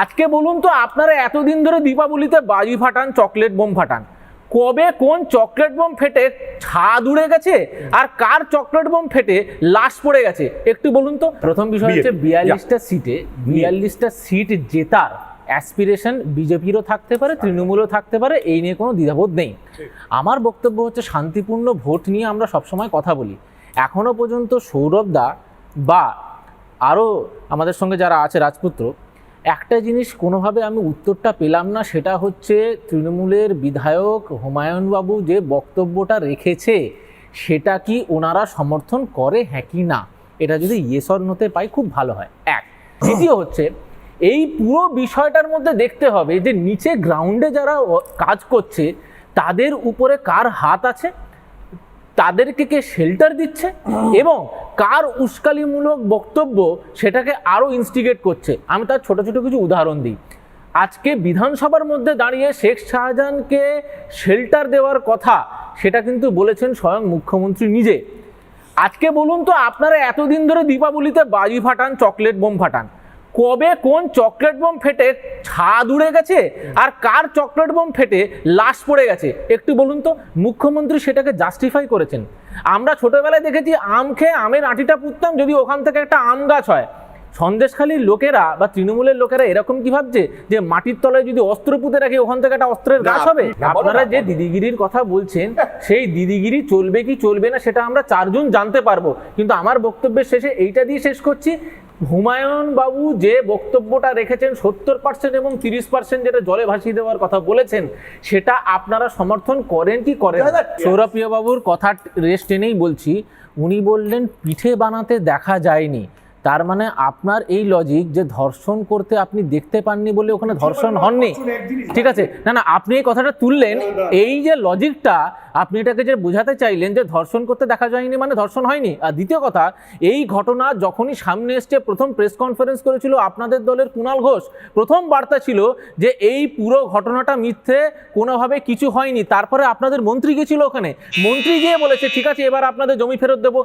আজকে বলুন তো আপনারা এতদিন ধরে দীপাবলিতে বাজি ফাটান চকলেট বোম ফাটান। কবে কোন চকলেট বোম ফেটে ছাদ উড়ে গেছে আর কার চকলেট বোম ফেটে লাশ পড়ে গেছে? একটু বলুন তো। প্রথম বিষয় হচ্ছে বিয়াল্লিশটা সিটে বিয়াল্লিশটা সিট জেতার অ্যাসপিরেশন বিজেপিরও থাকতে পারে তৃণমূলও থাকতে পারে এই নিয়ে কোনো দ্বিধাবোধ নেই। আমার বক্তব্য হচ্ছে শান্তিপূর্ণ ভোট নিয়ে আমরা সবসময় কথা বলি। এখনও পর্যন্ত সৌরভ দা বা আরও আমাদের সঙ্গে যারা আছে রাজপুত্র একটা জিনিস কোনোভাবে আমি উত্তরটা পেলাম না, সেটা হচ্ছে তৃণমূলের বিধায়ক হুমায়ুনবাবু যে বক্তব্যটা রেখেছে, সেটা কি ওনারা সমর্থন করে হ্যাঁ কি না? এটা যদি ইয়েসর নোতে পাই খুব ভালো হয়। এক। দ্বিতীয় হচ্ছে, এই পুরো বিষয়টার মধ্যে দেখতে হবে যে নিচে গ্রাউন্ডে যারা কাজ করছে, তাদের উপরে কার হাত আছে? তাদেরকে কে শেল্টার দিচ্ছে এবং কার উস্কালিমূলক বক্তব্য সেটাকে আরও ইনস্টিগেট করছে? আমি তার ছোট ছোট কিছু উদাহরণ দিই। আজকে বিধানসভার মধ্যে দাঁড়িয়ে শেখ শাহজাহানকে শেল্টার দেওয়ার কথা সেটা কিন্তু বলেছেন স্বয়ং মুখ্যমন্ত্রী নিজে। আজকে বলুন তো, আপনারা এতদিন ধরে দীপাবলিতে বাজি ফাটান চকলেট বোম ফাটান। কবে কোন চকলেট বোম ফেটে ছাদ উড়ে গেছে আর কার চকলেট বোম ফেটে লাশ পড়ে গেছে? একটু বলুন তো মুখ্যমন্ত্রী সেটাকে জাস্টিফাই করেছেন। আমরা ছোটবেলায় দেখেছি আম খেয়ে আমের আটিটা পুঁততাম যদি ওখান থেকে একটা আম গাছ হয়। সন্দেশখালীর লোকেরা বা তৃণমূলের লোকেরা এরকম কি ভাবছে যে মাটির তলায় যদি অস্ত্র পুঁতে রাখি ওখান থেকে একটা অস্ত্রের গাছ হবে? আপনারা যে দিদিগিরির কথা বলছেন সেই দিদিগিরি চলবে কি চলবে না সেটা আমরা চারজন জানতে পারব। কিন্তু আমার বক্তব্যের শেষে এইটা দিয়ে শেষ করছি হুমায়ুন বাবু যে বক্তব্যটা রেখেছেন সত্তর পার্সেন্ট এবং তিরিশ পার্সেন্ট যেটা জলে ভাসিয়ে দেওয়ার কথা বলেছেন সেটা আপনারা সমর্থন করেন কি করেন সৌরভ বাবুর কথা রেস্ট এনেই বলছি উনি বললেন পিঠে বানাতে দেখা যায়নি। তার মানে আপনার এই লজিক যে ধর্ষণ করতে আপনি দেখতে পাননি বলে ওখানে ধর্ষণ হননি। ঠিক আছে? না না আপনি এই কথাটা তুললেন। এই যে লজিকটা আপনি এটাকে যে বোঝাতে চাইলেন যে ধর্ষণ করতে দেখা যায়নি মানে ধর্ষণ হয়নি। আর দ্বিতীয় কথা এই ঘটনা যখনই সামনে এসছে প্রথম প্রেস কনফারেন্স করেছিল আপনাদের দলের কুণাল ঘোষ। প্রথম বার্তা ছিল যে এই পুরো ঘটনাটা মিথ্যে কোনোভাবে কিছু হয়নি। তারপরে আপনাদের মন্ত্রী গেছিল ওখানে। মন্ত্রী গিয়ে বলেছে ঠিক আছে এবার আপনাদের জমি ফেরত দেবো।